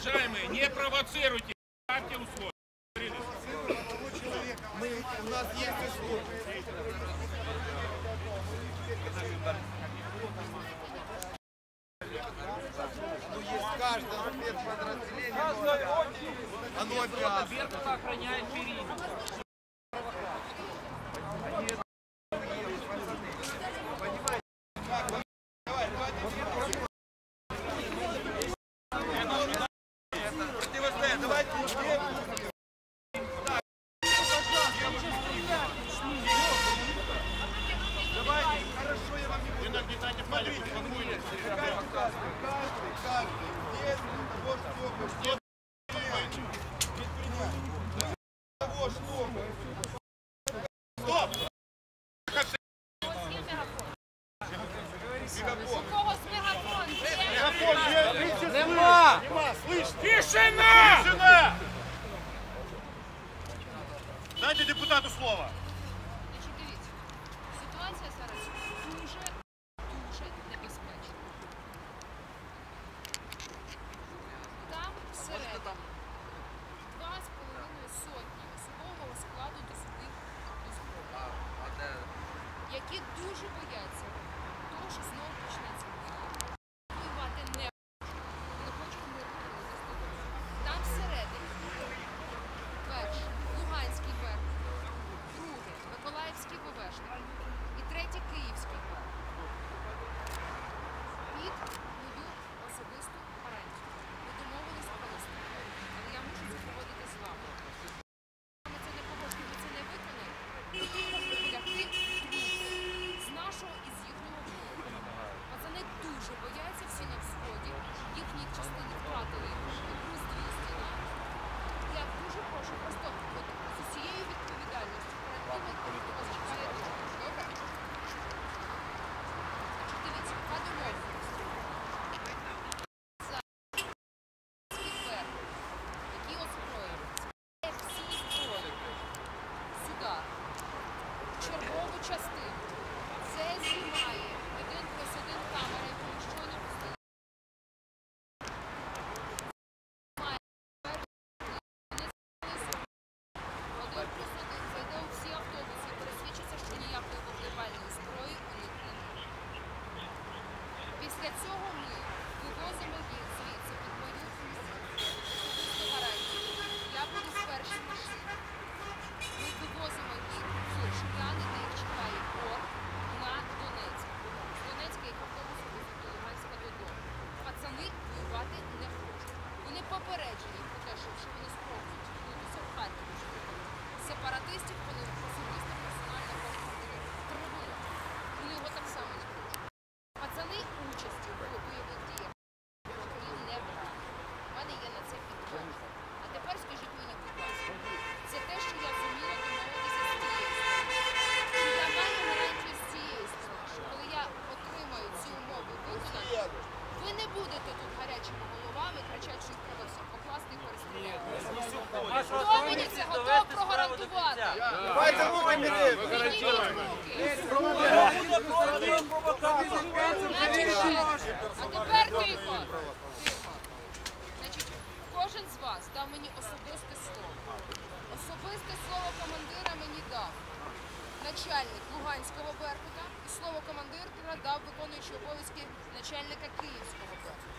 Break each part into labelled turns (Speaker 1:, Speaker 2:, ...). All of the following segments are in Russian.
Speaker 1: Уважаемые, не провоцируйте, ставьте условия.
Speaker 2: Мы, у нас есть условия. Ну, есть каждое спецподразделение. Оно обязано.
Speaker 1: охраняет периметр.
Speaker 2: Стоп!
Speaker 1: Нема! Тишина!
Speaker 2: Дайте депутату слово.
Speaker 3: дуже бояться того, що знову Хто мені це готов прогарантувати?
Speaker 2: Давайте руки мені!
Speaker 3: А тепер тихо! Кожен з вас дав мені особисте слово. Особисте слово командира мені дав. Начальник Луганського Беркута і слово командира дав виконуючий обов'язки начальника Київського Беркута.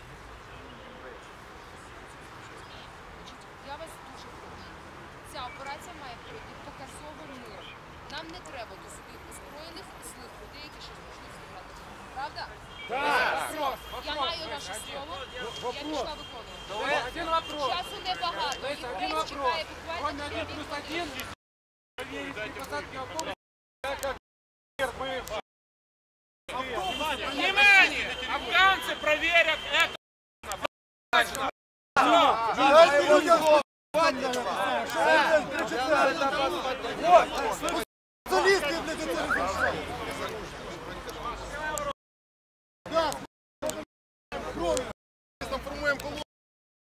Speaker 3: Нам не треба до собі озброєних і злих людей, які щось можуть зібрати. Правда? Так! Вопрос, Я вопрос. маю ваше слово, Вопрос. я пішла виконувати.
Speaker 4: Давай, один вопрос.
Speaker 3: Часу небагато. Леся,
Speaker 4: один
Speaker 3: Єврейсь
Speaker 4: вопрос.
Speaker 3: чекає
Speaker 4: Он
Speaker 3: буквально
Speaker 4: один плюс хвилин. один. При посадке автобуса, я как бывший.
Speaker 1: Внимание! Афганцы проверят это.
Speaker 2: Дайте людям слово. Хватит. Что вы здесь кричите? Вот, Thank you.